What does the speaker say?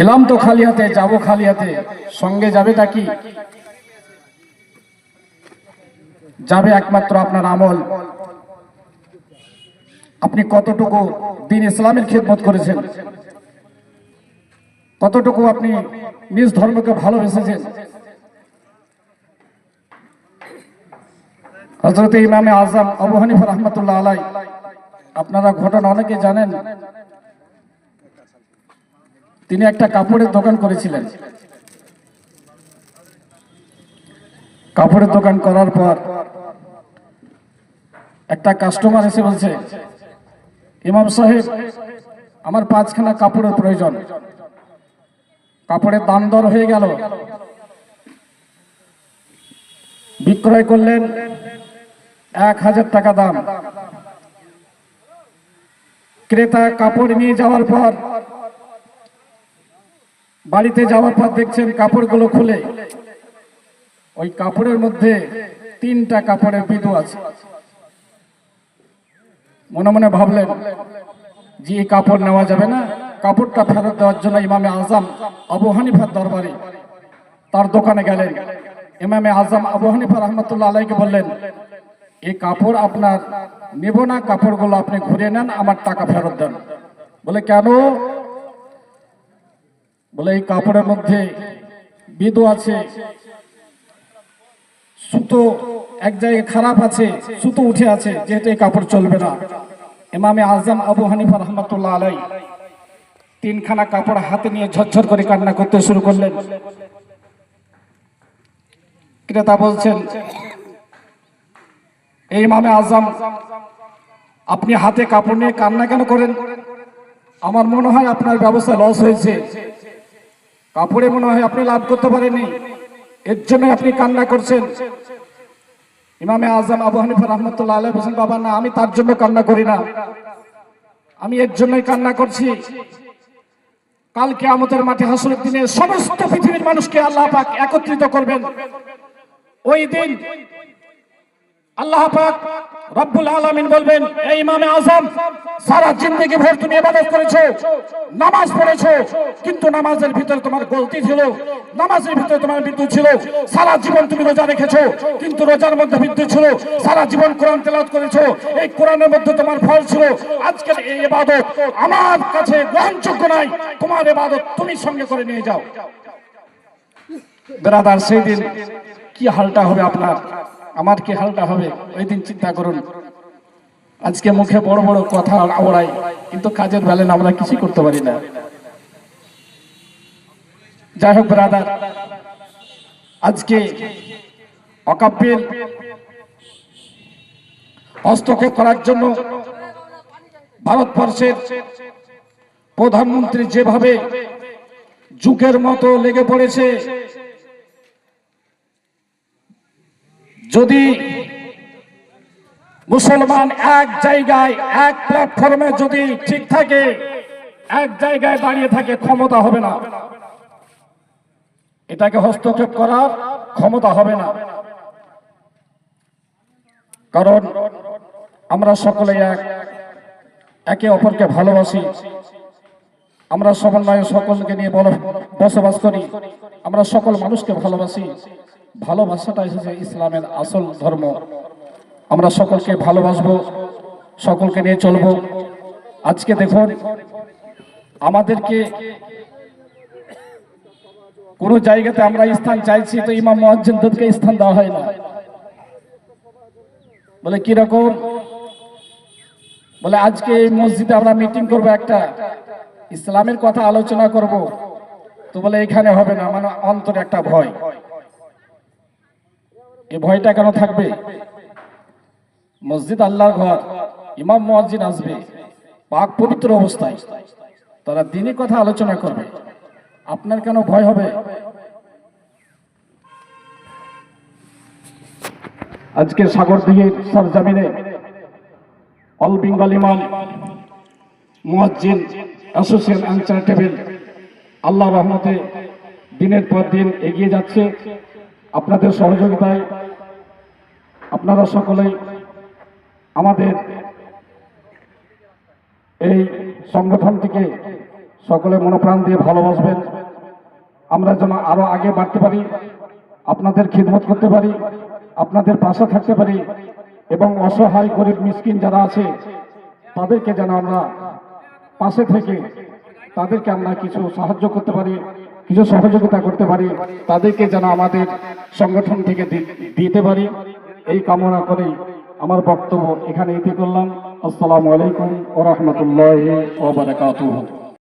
এলাম তো খালি হাতে যাব খালি হাতে সঙ্গে যাবেটা কি? যাবে একমাত্র আপনার আমল। আপনি কতটুকু দিন ইসলামের খেদমত করেছেন? কতটুকু আপনি নিজ ধর্মকে ভালোবেসেছেন? হজরত ইমামে আজম আবু হানিফা রহমতুল্লাহ আলাই আপনারা ঘটনা অনেকে জানেন। তিনি একটা কাপড়ের দোকান করেছিলেন। কাপড়ের দোকান করার পর একটা কাস্টমার এসে বলছে, ইমাম সাহেব, আমার পাঁচখানা কাপড়ের প্রয়োজন। কাপড়ের দাম দর হয়ে গেল। বিক্রয় করলেন এক হাজার টাকা দাম। ক্রেতা কাপড় নিয়ে যাওয়ার পর বাড়িতে যাওয়ার পর দেখছেন কাপড়গুলো খুলে। ওই কাপড়ের মধ্যে তিনটা কাপড়ের বিদু আছে। মনে মনে ভাবলেন, যে এই কাপড় নেওয়া যাবে না? কাপড়টা ফেরত দেওয়ার জন্য ইমামে আজম আবু হানিফার দরবারে তার দোকানে গেলেন। ইমামে আজম আবু হানিফা রহমতুল্লাহ আলাইকে বললেন, এই কাপড় আপনার নেব না, কাপড়গুলো আপনি ঘুরে নেন, আমার টাকা ফেরত দেন। বলে, কেন? বলে এই কাপড়ের মধ্যে বিদু আছে। সুতো এক জায়গায় খারাপ আছে, সুতো উঠে আছে, যেহেতু এই কাপড় চলবে না। ইমামে আজম আবু হানিফা রহমতুল্লাহ আলাই তিনখানা কাপড় হাতে নিয়ে ঝরঝর করে কান্না করতে শুরু করলেন। ক্রেতা বলছেন, এই ইমামে আজম, আপনি হাতে কাপড় নিয়ে কান্না কেন করেন? আমার মনে হয় আপনার ব্যবস্থা লস হয়েছে। কাপড়ে মনে হয় আপনি লাভ করতে পারেননি। এর জন্য আপনি কান্না করছেন। ইমামে আজম আবু হানিফা রহমতুল্লাহ আলাই বলছেন, বাবা, না, আমি তার জন্য কান্না করি না। আমি এর জন্যই কান্না করছি। কালকে আমাদের মাঠে হাসরের দিনে সমস্ত পৃথিবীর মানুষকে আল্লাহ পাক একত্রিত করবেন। ওই দিন আল্লাহ পাক রব্বুল আলামিন বলবেন, এই ইমামে আজম, সারা জিন্দগি ভর তুমি ইবাদত করেছ, নামাজ পড়েছো, কিন্তু নামাজের ভিতরে তোমার গলতি ছিল, নামাজের ভিতরে তোমার বিদ্যুৎ ছিল, সারা জীবন তুমি রোজা রেখেছো, কিন্তু রোজার মধ্যে বিদ্যুৎ ছিল, সারা জীবন কোরআন তেলাওয়াত করেছ, এই কোরআনের মধ্যে তোমার ফল ছিল, আজকের এই ইবাদত আমার কাছে গ্রহণযোগ্য নাই তোমার এবাদত তুমি সঙ্গে করে নিয়ে যাও। বেরাদার, সেই দিন কি হালটা হবে আপনার? আমার কি হালটা হবে? ওই দিন চিন্তা করুন। আজকে মুখে বড় বড় কথা আওড়াই, কিন্তু কাজের বেলেন আমরা কিছুই করতে পারি না। যাই হোক ব্রাদার আজকে অকাব্যের হস্তক্ষেপ করার জন্য ভারতবর্ষের প্রধানমন্ত্রী যেভাবে যুগের মতো লেগে পড়েছে যদি মুসলমান এক জায়গায়, এক প্ল্যাটফর্মে যদি ঠিক থাকে, এক জায়গায় দাঁড়িয়ে থাকে, ক্ষমতা হবে না। এটাকে হস্তক্ষেপ করার ক্ষমতা হবে না। কারণ আমরা সকলে এক, একে অপরকে ভালোবাসি। আমরা সমন্বয়ে সকলকে নিয়ে বসবাস করি। আমরা সকল মানুষকে ভালোবাসি। ভালোবাসাটা এসেছে ইসলামের আসল ধর্ম। আমরা সকলকে ভালোবাসবো, সকলকে নিয়ে চলবো। আজকে দেখুন, আমাদেরকে কোন জায়গাতে আমরা স্থান চাইছি তো ইমাম মহাজ্জিনদেরকে স্থান দেওয়া হয় না। বলে কীরকম বলে, আজকে এই মসজিদে আমরা মিটিং করব একটা। ইসলামের কথা আলোচনা করব। তো বলে, এখানে হবে না মানে অন্তরে একটা ভয়। এই ভয়টা কেন থাকবে? মসজিদ আল্লাহর ঘর, ইমাম মুয়াজ্জিন আসবে, পাক পবিত্র অবস্থায়। তারা দিনই কথা আলোচনা করবে। আপনার কেন ভয় হবে? আজকে সাগর দিয়ে দিঘির সরজামিনে অল বেঙ্গল ইমাম মুয়াজ্জিন অ্যাসোসিয়েশন অ্যান্ড চ্যারিটেবল আল্লাহ রহমতে দিনের পর দিন এগিয়ে যাচ্ছে। আপনাদের সহযোগিতায় আপনারা সকলেই আমাদের এই সংগঠনটিকে সকলে মনোপ্রাণ দিয়ে ভালোবাসবেন। আমরা যেন আরও আগে বাড়তে পারি, আপনাদের খিদমত করতে পারি, আপনাদের পাশে থাকতে পারি এবং অসহায় গরিব মিসকিন যারা আছে, তাদেরকে যেন আমরা পাশে থেকে তাদেরকে আমরা কিছু সাহায্য করতে পারি, কিছু সহযোগিতা করতে পারি, তাদেরকে যেন আমাদের সংগঠন থেকে দিতে পারি। এই কামনা করে আমার বক্তব্য এখানে ইতি করলাম। আসসালামু আলাইকুম ও রহমতুল্লাহ